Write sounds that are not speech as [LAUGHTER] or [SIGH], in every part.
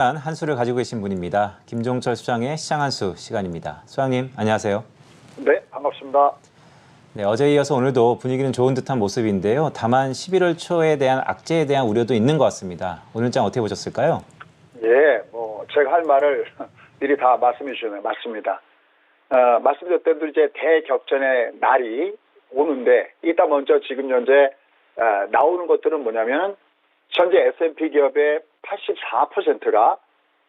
한 수를 가지고 계신 분입니다. 김종철 수장의 시장 한수 시간입니다. 수장님 안녕하세요. 네, 반갑습니다. 네, 어제 이어서 오늘도 분위기는 좋은 듯한 모습인데요. 다만 11월 초에 대한 악재에 대한 우려도 있는 것 같습니다. 오늘 장 어떻게 보셨을까요? 예, 뭐 제가 할 말을 [LAUGHS] 미리 다 말씀해 주셨네요. 맞습니다. 어, 말씀드렸던 대로 이제 대격전의 날이 오는데 이따 먼저 지금 현재 어, 나오는 것들은 뭐냐면 현재 S&P 기업의 84%가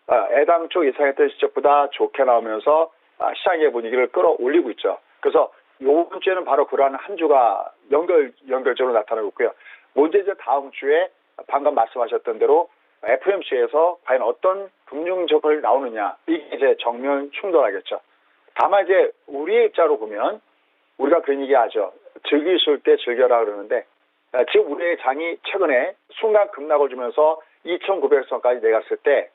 어, 애당초 예상했던 시점보다 좋게 나오면서 아, 시장의 분위기를 끌어올리고 있죠. 그래서 요번 주에는 바로 그러한 한 주가 연결 연결적으로 나타나고 있고요. 이제 다음 주에 방금 말씀하셨던 대로 FMC에서 과연 어떤 금융 적을 나오느냐 이게 이제 정면 충돌하겠죠. 다만 이제 우리의 입장으로 보면 우리가 그런 얘기 하죠. 즐기실 때 즐겨라 그러는데 아, 지금 우리의 장이 최근에 순간 급락을 주면서 2,900선까지 내갔을 때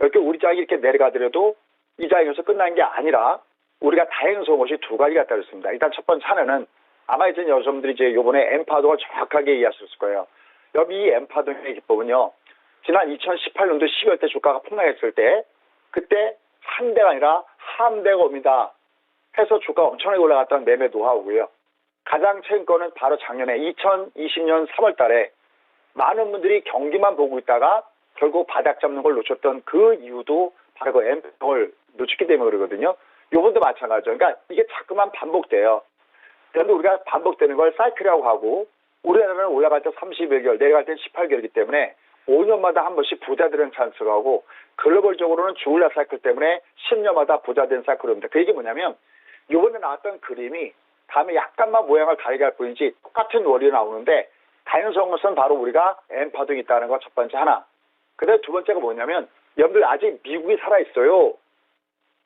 이렇게 우리 장이 이렇게 내려가더라도 이 장에서 끝난 게 아니라 우리가 다행스러운 것이 두 가지가 했습니다. 일단 첫 번째 하나는 아마 이제 여러분들이 이제 요번에 엠파도가 정확하게 이해하셨을 거예요. 여기 이 엠파도의 기법은요. 지난 2018년도 12월 때 주가가 폭락했을 때 그때 한 대가 아니라 한 대가 옵니다. 해서 주가가 엄청나게 올라갔던 매매 노하우고요. 가장 최근 거는 바로 작년에 2020년 3월 달에 많은 분들이 경기만 보고 있다가 결국 바닥 잡는 걸 놓쳤던 그 이유도 바로 그 엠파도를 놓쳤기 때문에 그러거든요. 요번도 마찬가지죠. 그러니까 이게 자꾸만 반복돼요. 그런데 우리가 반복되는 걸 사이클이라고 하고 우리나라는 올라갈 때 31개월, 내려갈 때 18개월이기 때문에 5년마다 한 번씩 부자되는 찬스로 하고 글로벌적으로는 주울라 사이클 때문에 10년마다 부자된 사이클입니다. 그 얘기 뭐냐면 요번에 나왔던 그림이 다음에 약간만 모양을 다르게 할 뿐이지 똑같은 원리로 나오는데 다양성한 것은 바로 우리가 엠파동이 있다는 거 첫 번째 하나. 그다음에 두 번째가 뭐냐면 여러분들 아직 미국이 살아있어요.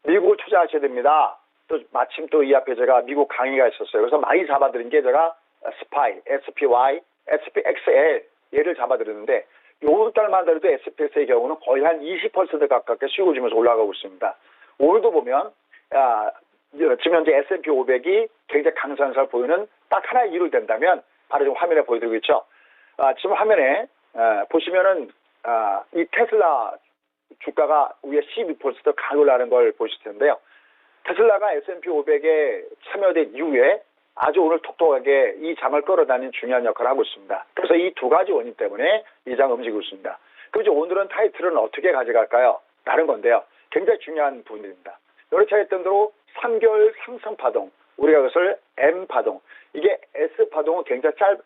미국을 투자하셔야 됩니다. 또 마침 또 이 앞에 제가 미국 강의가 있었어요. 그래서 많이 잡아드린 게 제가 SPY, SPY, SPXL 얘를 잡아드렸는데 요번 달만 해도 SPX의 경우는 거의 한 20% 가깝게 수익을 주면서 올라가고 있습니다. 오늘도 보면 아, 지금 현재 S&P 500이 굉장히 강산세를 보이는 딱 하나의 이유를 댄다면 바로 지금 화면에 보여드리고 있죠. 아, 지금 화면에 아, 보시면은 아, 이 테슬라 주가가 위에 12% 강올라는 걸 보실 텐데요. 테슬라가 S&P 500에 참여된 이후에 아주 오늘 톡톡하게 이 장을 끌어다니는 중요한 역할을 하고 있습니다. 그래서 이 두 가지 원인 때문에 이 장 움직이고 있습니다. 이제 오늘은 타이틀은 어떻게 가져갈까요? 다른 건데요. 굉장히 중요한 부분입니다. 여러 차례 했던 대로 3개월 상승 파동, 우리가 그것을 M 파동, 이게 S 파동은 굉장히 짧,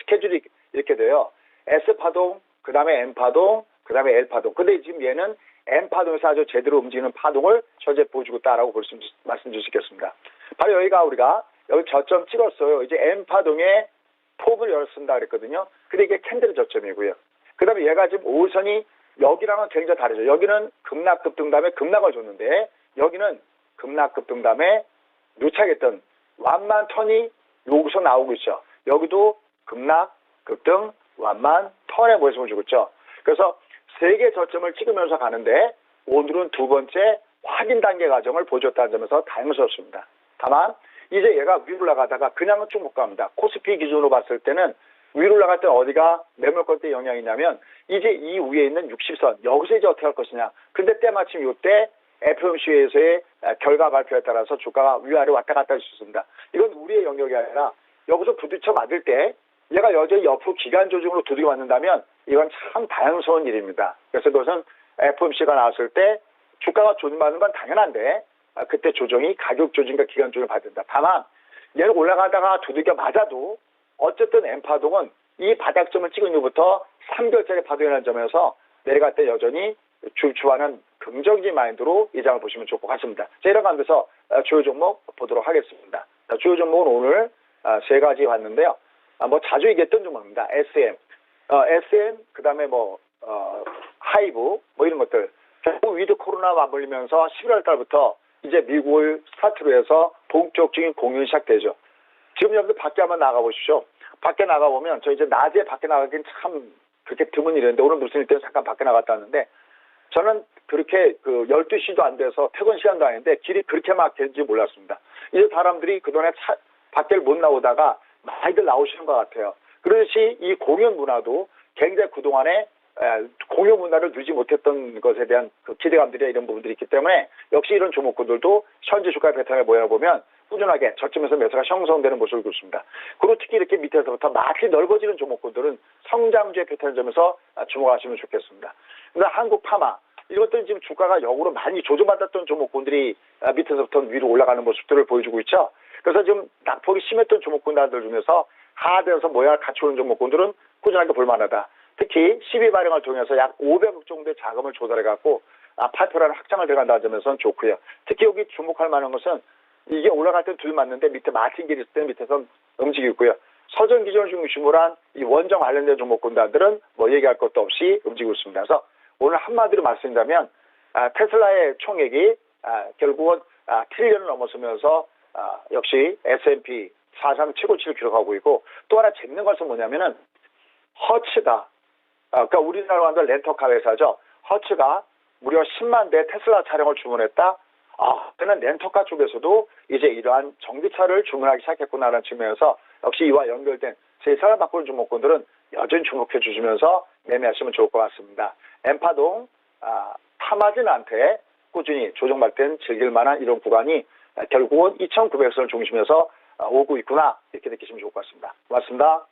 스케줄이 이렇게 돼요. S 파동, 그 다음에 M 파동, 그 다음에 L 파동. 근데 지금 얘는 M 파동에서 아주 제대로 움직이는 파동을 현재 보여주고 있다라고 볼 수, 말씀 드릴 수 있겠습니다. 바로 여기가 우리가 여기 저점 찍었어요. 이제 M 파동에 톱을 열었습니다 그랬거든요. 근데 이게 캔들 저점이고요. 그 다음에 얘가 지금 5선이 여기랑은 굉장히 다르죠. 여기는 급락 급등 다음에 급락을 줬는데 여기는 급락급등 다음에 누차겠던 완만 턴이 여기서 나오고 있죠. 여기도 급락, 급등, 완만, 턴의 모습을 주고 있죠. 그래서 세 개 저점을 찍으면서 가는데 오늘은 두 번째 확인 단계 과정을 보여줬다는 점에서 다행스럽습니다. 다만 이제 얘가 위로 올라가다가 그냥은 쭉 못 갑니다. 코스피 기준으로 봤을 때는 위로 올라갈 때 어디가 매물권대 영향이 있냐면 이제 이 위에 있는 60선 여기서 이제 어떻게 할 것이냐. 근데 때마침 이때 FOMC에서의 결과 발표에 따라서 주가가 위아래 왔다 갔다 할 수 있습니다. 이건 우리의 영역이 아니라 여기서 부딪혀 맞을 때 얘가 여전히 옆으로 기간 조정으로 두들겨 맞는다면 이건 참 다양스러운 일입니다. 그래서 그것은 FOMC가 나왔을 때 주가가 조정받는 건 당연한데 아, 그때 조정이 가격 조정과 기간 조정을 받는다. 다만 얘는 올라가다가 두들겨 맞아도 어쨌든 엠파동은 이 바닥점을 찍은 이후부터 3개월짜리 파동이라는 점에서 내려갈 때 여전히 주주하는 긍정적인 마인드로 이 장을 보시면 좋을 것 같습니다. 자, 이런 가운데서 어, 주요 종목 보도록 하겠습니다. 자, 주요 종목은 오늘 어, 세 가지 왔는데요. 아, 뭐 자주 얘기했던 종목입니다. SM, 어, SM, 그 다음에 뭐, 어, 하이브, 뭐 이런 것들. 결국 위드 코로나 맞물리면서 11월 달부터 이제 미국을 스타트로 해서 본격적인 공연이 시작되죠. 지금 여러분들 밖에 한번 나가보십시오. 밖에 나가보면 저 이제 낮에 밖에 나가긴 참 그렇게 드문 일인데 오늘 무슨 일 때문에 잠깐 밖에 나갔다 왔는데 저는 그렇게 그 12시도 안 돼서 퇴근 시간도 아닌데 길이 그렇게 막되는지 몰랐습니다. 이제 사람들이 그동안에 차, 밖을 못 나오다가 많이들 나오시는 것 같아요. 그렇듯이 이 공연 문화도 굉장히 그동안에 에, 공유 문화를 누지 못했던 것에 대한 그 기대감들이 이런 부분들이 있기 때문에 역시 이런 종목군들도 현재 주가 패턴을 모여보면 꾸준하게 저점에서 매수가 형성되는 모습을 보습니다 그리고 특히 이렇게 밑에서부터 마치 넓어지는 종목군들은 성장주의 패턴 점에서 아, 주목하시면 좋겠습니다. 한국 파마 이것들은 지금 주가가 역으로 많이 조정받았던 종목군들이 아, 밑에서부터 위로 올라가는 모습들을 보여주고 있죠. 그래서 지금 낙폭이 심했던 종목군들 중에서 하대에서 모양을 갖추는 종목군들은 꾸준하게 볼만하다. 특히 12 발행을 통해서 약 500억 정도의 자금을 조달해갖고 아, 팔표라는 확장을 들어간다는 점에서는 좋고요. 특히 여기 주목할 만한 것은 이게 올라갈 때는 둘 맞는데 밑에 마틴 길이 있을 때는 밑에서 움직이고 있고요. 서전 기존을 중심으로 한 이 원정 관련된 종목군단들은 뭐 얘기할 것도 없이 움직이고 있습니다. 그래서 오늘 한마디로 말씀드리자면 아, 테슬라의 총액이 아, 결국은 아, 트릴리언을 넘어서면서 아, 역시 S&P 사상 최고치를 기록하고 있고 또 하나 재밌는 것은 뭐냐면은 허츠가 아, 그러니까 우리나라로 하는 렌터카 회사죠. 허츠가 무려 10만 대 테슬라 차량을 주문했다. 아, 그는 렌터카 쪽에서도 이제 이러한 전기차를 주문하기 시작했구나라는 측면에서 역시 이와 연결된 세상을 바꾸는 종목군들은 여전히 주목해 주시면서 매매하시면 좋을 것 같습니다. 엠파동 아, 타마진한테 꾸준히 땐 즐길 만한 이런 구간이 아, 결국은 2,900선을 중심에서 아, 오고 있구나 이렇게 느끼시면 좋을 것 같습니다. 고맙습니다.